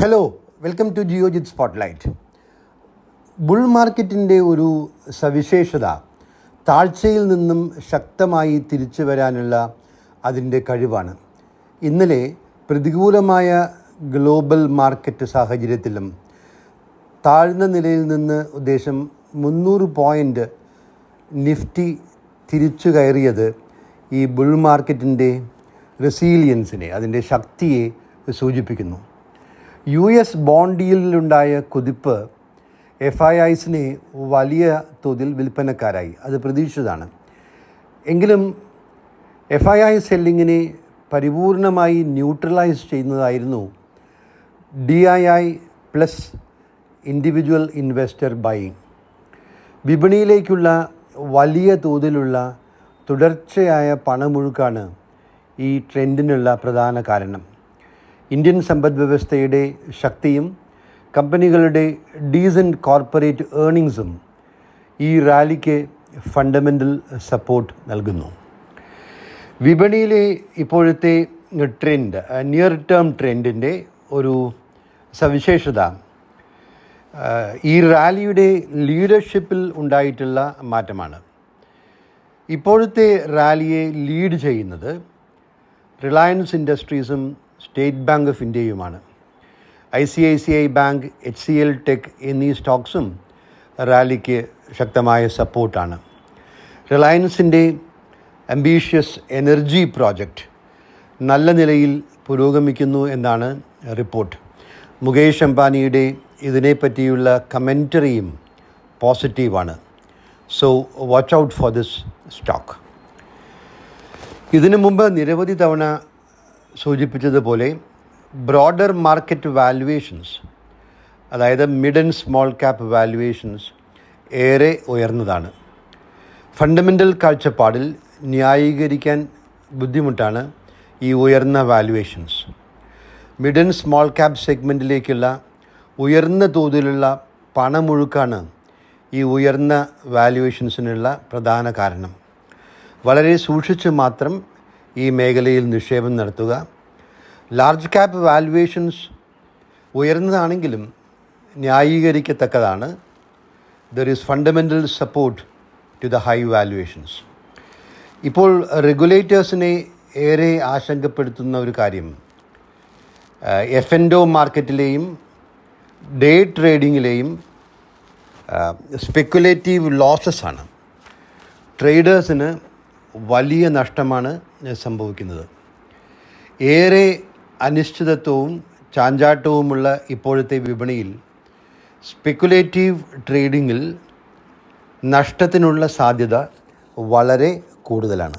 Hello welcome to Geojit spotlight bull മാർക്കറ്റിന്റെ ഒരു സവിശേഷത താഴ്ചയിൽ നിന്നും ശക്തമായി തിരിച്ചു വരാനുള്ള അതിന്റെ കഴിവാണ്. ഇന്നലെ പ്രതികൂലമായ ഗ്ലോബൽ മാർക്കറ്റ് സാഹചര്യത്തിലും താഴ്ന്ന നിലയിൽ നിന്ന് ഉദ്ദേശം മുന്നൂറ് പോയിന്റ് നിഫ്റ്റി തിരിച്ചു കയറിയത് ഈ ബുൾ മാർക്കറ്റിന്റെ റെസീലിയൻസിനെ അതിന്റെ ശക്തിയെ സൂചിപ്പിക്കുന്നു. യു എസ് ബോണ്ട് കുതിപ്പ് എഫ് ഐ ഐസിനെ വലിയ തോതിൽ വിൽപ്പനക്കാരായി. അത് പ്രതീക്ഷിച്ചതാണ്. എങ്കിലും എഫ് ഐ ഐ സെല്ലിങ്ങിനെ പരിപൂർണമായി neutralise ചെയ്യുന്നതായിരുന്നു D I I plus individual investor buying വിപണിയിലേക്കുള്ള വലിയ തോതിലുള്ള തുടർച്ചയായ പണമൊഴുക്കാണ് ഈ ട്രെൻഡിനുള്ള പ്രധാന കാരണം. ഇന്ത്യൻ സമ്പദ് വ്യവസ്ഥയുടെ ശക്തിയും കമ്പനികളുടെ ഡീസന്റ് കോർപ്പറേറ്റ് ഏർണിങ്സും ഈ റാലിക്ക് ഫണ്ടമെന്റൽ സപ്പോർട്ട് നൽകുന്നു. വിപണിയിലെ ഇപ്പോഴത്തെ ട്രെൻഡ് നിയർ ടേം ട്രെൻഡിന്റെ ഒരു സവിശേഷത ഈ റാലിയുടെ ലീഡർഷിപ്പിൽ ഉണ്ടായിട്ടുള്ള മാറ്റമാണ്. ഇപ്പോഴത്തെ റാലിയെ ലീഡ് ചെയ്യുന്നത് റിലയൻസ് ഇൻഡസ്ട്രീസും state bank of ഇന്ത്യയുമാണ് I C I C I bank H C L tech എന്നീ സ്റ്റോക്സും റാലിക്ക് ശക്തമായ സപ്പോർട്ടാണ്. റിലയൻസിന്റെ അംബീഷ്യസ് എനർജി പ്രോജക്റ്റ് നല്ല നിലയിൽ പുരോഗമിക്കുന്നു എന്നാണ് റിപ്പോർട്ട്. മുകേഷ് അംബാനിയുടെ ഇതിനെപ്പറ്റിയുള്ള കമന്ററിയും പോസിറ്റീവാണ്. So watch out for this stock ഇതിനു മുമ്പ് നിരവധി തവണ സൂചിപ്പിച്ചതുപോലെ ബ്രോഡർ മാർക്കറ്റ് വാല്യുവേഷൻസ് അതായത് mid and small cap valuations ഏറെ ഉയർന്നതാണ്. ഫണ്ടമെന്റൽ കാഴ്ചപ്പാടിൽ ന്യായീകരിക്കാൻ ബുദ്ധിമുട്ടാണ് ഈ ഉയർന്ന valuations mid and small cap സെഗ്മെന്റിലേക്കുള്ള ഉയർന്ന തോതിലുള്ള പണമൊഴുക്കാണ് ഈ ഉയർന്ന വാല്യുവേഷൻസിനുള്ള പ്രധാന കാരണം. വളരെ സൂക്ഷിച്ച് മാത്രം ഈ മേഖലയിൽ നിക്ഷേപം നടത്തുക. ലാർജ് ക്യാപ് വാലുവേഷൻസ് ഉയർന്നതാണെങ്കിലും ന്യായീകരിക്കത്തക്കതാണ്. There is fundamental support to the high valuations ഇപ്പോൾ റെഗുലേറ്റേഴ്സിനെ ഏറെ ആശങ്കപ്പെടുത്തുന്ന ഒരു കാര്യം എഫ് എൻഡോ മാർക്കറ്റിലെയും ഡേ ട്രേഡിങ്ങിലെയും സ്പെക്കുലേറ്റീവ് ലോസസ് ആണ്. ട്രേഡേഴ്സിന് വലിയ നഷ്ടമാണ് സംഭവിക്കുന്നത്. ഏറെ അനിശ്ചിതത്വവും ചാഞ്ചാട്ടവുമുള്ള ഇപ്പോഴത്തെ വിപണിയിൽ സ്പെക്കുലേറ്റീവ് ട്രേഡിങ്ങിൽ നഷ്ടത്തിനുള്ള സാധ്യത വളരെ കൂടുതലാണ്.